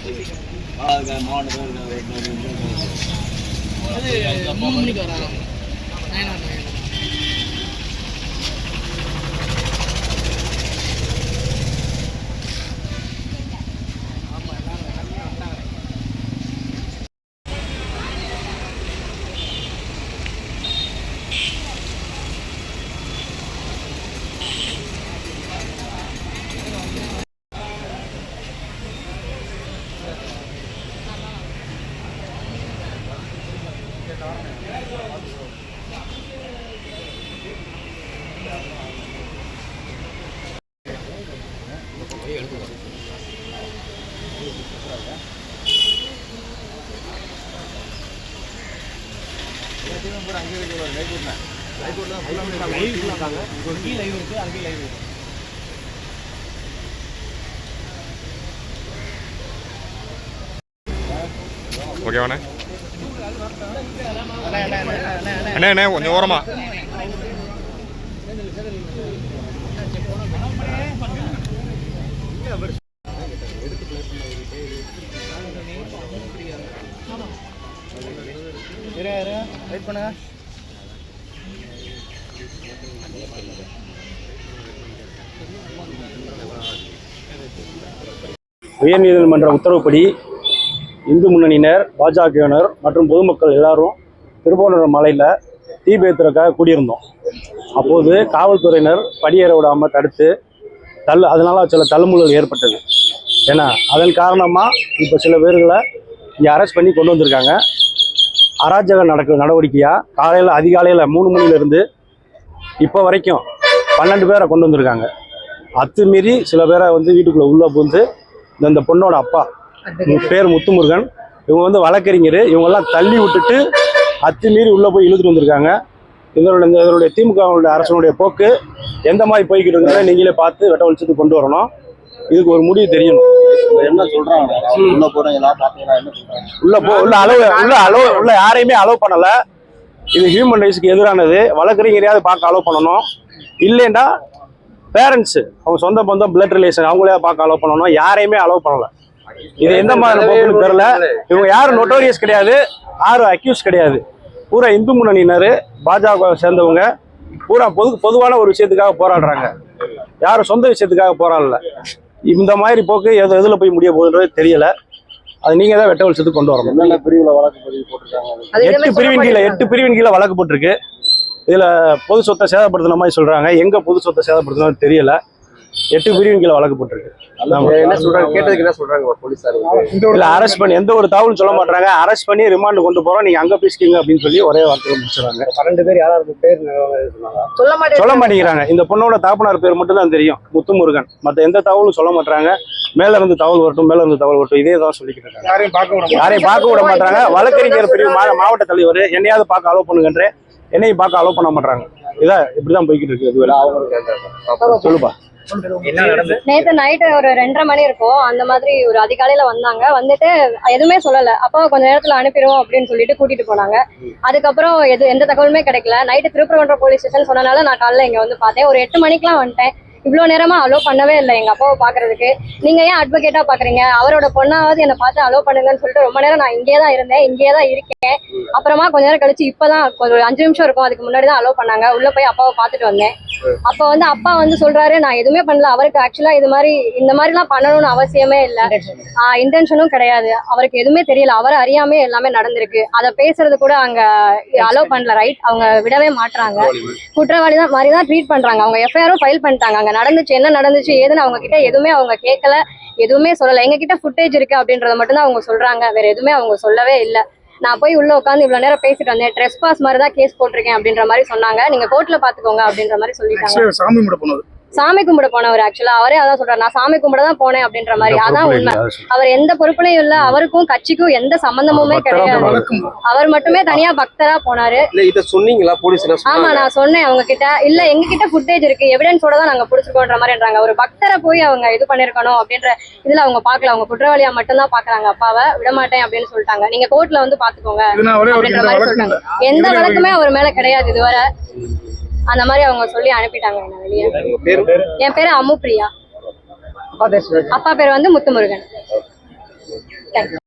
மாவட்டத்தில் மூணு மணிக்கு வராங்க நைனா நைனா லைவ் இருக்கு அங்கேயும் லைவ் இருக்கு ஓகேவாண்ணே அண்ணே அண்ணே கொஞ்சம் ஓரமா இரு வெயிட் உயர்நீதிமன்ற உத்தரவுப்படி இந்து முன்னணியினர் பாஜகவினர் மற்றும் பொதுமக்கள் எல்லாரும் திருப்பவனூர் மலையில் தீபேத்திரக்காக கூடியிருந்தோம். அப்போது காவல்துறையினர் படியேற விடாமல் தடுத்து தள்ளு அதனால சில தள்ளுமுள்ளல் ஏற்பட்டது. ஏன்னா அதன் காரணமாக இப்போ சில பேர்களை இங்கே அரெஸ்ட் பண்ணி கொண்டு வந்திருக்காங்க. அராஜகம் நடக்கிற நடவடிக்கையாக காலையில் அதிகாலையில் மூணு மணிலேருந்து இப்போ வரைக்கும் பன்னெண்டு பேரை கொண்டு வந்திருக்காங்க. அத்துமீறி சில பேரை வந்து வீட்டுக்குள்ளே உள்ளே புகுந்து இந்த பொண்ணோட அப்பா பேர் முத்துமுருகன் இவங்க வந்து வழக்கறிஞர். இவங்கெல்லாம் தள்ளி விட்டுட்டு அத்துமீறி உள்ளே போய் இழுத்துட்டு வந்திருக்காங்க. இதனுடைய இந்த இதனுடைய திமுகவுடைய அரசனுடைய போக்கு எந்த மாதிரி போய்கிட்டு இருக்கிறத நீங்களே பார்த்து வெட்ட வெளிச்சத்து கொண்டு வரணும். இதுக்கு ஒரு முடிவு தெரியணும். என்ன சொல்றாங்க? உள்ள போறீங்களா போ உள்ள அளவு உள்ள அளவு உள்ள யாரையுமே அலோவ் பண்ணல. இது ஹியூமன் ரைட்ஸ்க்கு எதிரானது. வழக்கறிஞரையாவது பார்க்க அலோவ் பண்ணணும். இல்லைன்னா பேரண்ட்ஸ் அவங்க சொந்த பந்தம் பிளட் ரிலேஷன் அவங்களே பார்க்க அலோவ் பண்ணணும். யாரையுமே அலோவ் பண்ணல. இது எந்த மாதிரி போக்குன்னு தெரியல. இவங்க யாரும் நொட்டோரியஸ் கிடையாது. யாரும் அக்யூஸ் கிடையாது. பூரா இந்து முன்னணியினர் பாஜக சேர்ந்தவங்க. பூரா பொது பொதுவான ஒரு விஷயத்துக்காக போராடுறாங்க. யாரும் சொந்த விஷயத்துக்காக போராடல. இந்த மாதிரி போக்கு எது எதுல போய் முடிய போகுதுன்றது தெரியல. அது நீங்க தான் வெட்ட வெளிச்சத்துக்கு கொண்டு வரணும். எட்டு பிரிவின் கீழே எட்டு பிரிவின் கீழே வழக்கு போட்டிருக்கு. இதுல பொது சொத்தை சேதப்படுத்தின மாதிரி சொல்றாங்க. எங்க பொது சொத்தை சேதப்படுத்தினது தெரியல. எட்டு பிரிவின் கீழே வழக்கு போட்டிருக்கு. என்ன சொல்றாங்க? கேட்டதுக்கு என்ன சொல்றாங்க? போலீஸார் இல்ல அரெஸ்ட் பண்ணி எந்த ஒரு தகவலும் சொல்ல மாட்டாங்க. அரெஸ்ட் பண்ணி ரிமாண்ட் கொண்டு போறோம். நீங்க அங்க பேசிக்கீங்க அப்படின்னு சொல்லி ஒரே வார்த்தையில முடிச்சிடறாங்க. பன்னெண்டு பேர் யாராவது பேர் சொன்னாங்க சொல்ல மாட்டேங்கிறாங்க. இந்த பொண்ணோட தாப்பனார் பேர் மட்டும் தான் தெரியும். முத்துமுருகன். மத்த எந்த தகவலும் சொல்ல மாட்டாங்க. மேல இருந்து தகவல் வரட்டும் மேல இருந்து தகவல் வரட்டும். இதே தான் சொல்லிக்கிட்டு இருக்காங்க. யாரையும் பார்க்க விட யாரையும் பார்க்க விட மாட்டாங்க. வழக்கறிஞர் பிரிவு மா- மாவட்ட தலைவர் என்னையாவது பார்க்க அலோவ் பண்ணுங்கன்றே என்னையும் பார்க்க அலோவ் பண்ண மாட்டாங்க. இதான் இப்படிதான் போய்கிட்டு இருக்கு இதுவரை. சொல்லுப்பா. நேத்து நைட்டு ஒரு ரெண்டரை மணி இருக்கும். அந்த மாதிரி ஒரு அதிகாலையில வந்தாங்க. வந்துட்டு எதுவுமே சொல்லல. அப்போ கொஞ்ச நேரத்துல அனுப்பிடுவோம் அப்படின்னு சொல்லிட்டு கூட்டிட்டு போனாங்க. அதுக்கப்புறம் எது எந்த தகவலுமே கிடைக்கல. நைட்டு திருப்பரங்குன்றம் போலீஸ் ஸ்டேஷன் சொன்னனால நான் காலைல இங்க வந்து பார்த்தேன். ஒரு எட்டு மணிக்கெல்லாம் வந்துட்டேன். இவ்வளோ நேரமா அலோ பண்ணவே இல்லை எங்க அப்பாவை பாக்குறதுக்கு நீங்க ஏன் அட்வொகேட்டா பாக்குறீங்க அவரோட பொண்ணாவது என்னை பார்த்து அலோ பண்ணுங்கன்னு சொல்லிட்டு ரொம்ப நேரம் நான் இங்கேயே தான் இருந்தேன். இங்கேயே தான் இருக்கேன். அப்புறமா கொஞ்ச நேரம் கழிச்சு இப்பதான் ஒரு அஞ்சு நிமிஷம் இருக்கும். அதுக்கு முன்னாடி தான் அலோ பண்ணாங்க. உள்ள போய் அப்பாவை பார்த்துட்டு வந்தேன். அப்ப வந்து அப்பா வந்து சொல்றாரு நான் எதுவுமே பண்ணல. அவருக்கு ஆக்சுவலா இது மாதிரி இந்த மாதிரிலாம் பண்ணணும்னு அவசியமே இல்ல. இன்டென்ஷனும் கிடையாது. அவருக்கு எதுவுமே தெரியல. அவர் அறியாமே எல்லாமே நடந்திருக்கு. அதை பேசுறது கூட அங்க அலோவ் பண்ணல. ரைட் அவங்க விடவே மாட்றாங்க. குற்றவாளி தான் மாதிரி தான் ட்ரீட் பண்றாங்க. அவங்க எஃப்ஐஆரும் ஃபைல் பண்ணிட்டாங்க. அங்க நடந்துச்சு என்ன நடந்துச்சு ஏதுன்னு அவங்க கிட்ட எதுவுமே அவங்க கேட்கல எதுவுமே சொல்லல. எங்க கிட்ட ஃபுட்டேஜ் இருக்கு அப்படின்றத மட்டும் தான் அவங்க சொல்றாங்க. வேற எதுவுமே அவங்க சொல்லவே இல்ல. நான் போய் உள்ள உட்காந்து இவ்வளவு நேரம் பேசிட்டு வந்தேன். ட்ரெஸ் பாஸ் மாதிரி தான் கேஸ் போட்டிருக்கேன் அப்படின்ற மாதிரி சொன்னாங்க. நீங்க கோர்ட்ல பாத்துக்கோங்க அப்படின்ற மாதிரி சொல்லிட்டாங்க. சாமி போனது. சாமி கும்பிட போனவர் ஆக்சுவலா அவரே அதான் சொல்றாரு நான் சாமி கும்பிட தான் போனேன் அப்படின்ற மாதிரி. அதான் உண்மை. அவர் எந்த பொறுப்புலையும் இல்ல அவருக்கும் கட்சிக்கும் எந்த சம்பந்தமுமே கிடையாது. அவர் மட்டுமே தனியா பக்தரா போனாரு. இல்ல இத சொன்னீங்களா? போலீஸ் என்ன ஆமா நான் சொன்னேன் அவங்க கிட்ட இல்ல எங்க கிட்ட ஃபுட்டேஜ் இருக்கு எவிடன்ஸோட தான் நாங்க புடிச்சிருக்கோன்ற மாதிரின்றாங்க. ஒரு பக்தரை போய் அவங்க இது பண்ணிருக்கணும் அப்படின்ற இதுல அவங்க பாக்கல அவங்க குற்றவாளியா மட்டும் தான் பாக்குறாங்க அப்பாவை விட மாட்டேன் அப்படின்னு சொல்லிட்டாங்க. நீங்க கோர்ட்ல வந்து பாத்துக்கோங்க அப்படின்ற மாதிரி சொல்லிட்டாங்க எந்த வழக்குமே அவர் மேல கிடையாது இதுவரை. அந்த மாதிரி அவங்க சொல்லி அனுப்பிட்டாங்க என்ன வெளியே. என் பேரு அம்மு பிரியா அப்பா பேர் வந்து முத்துமுருகன். தேங்க்யூ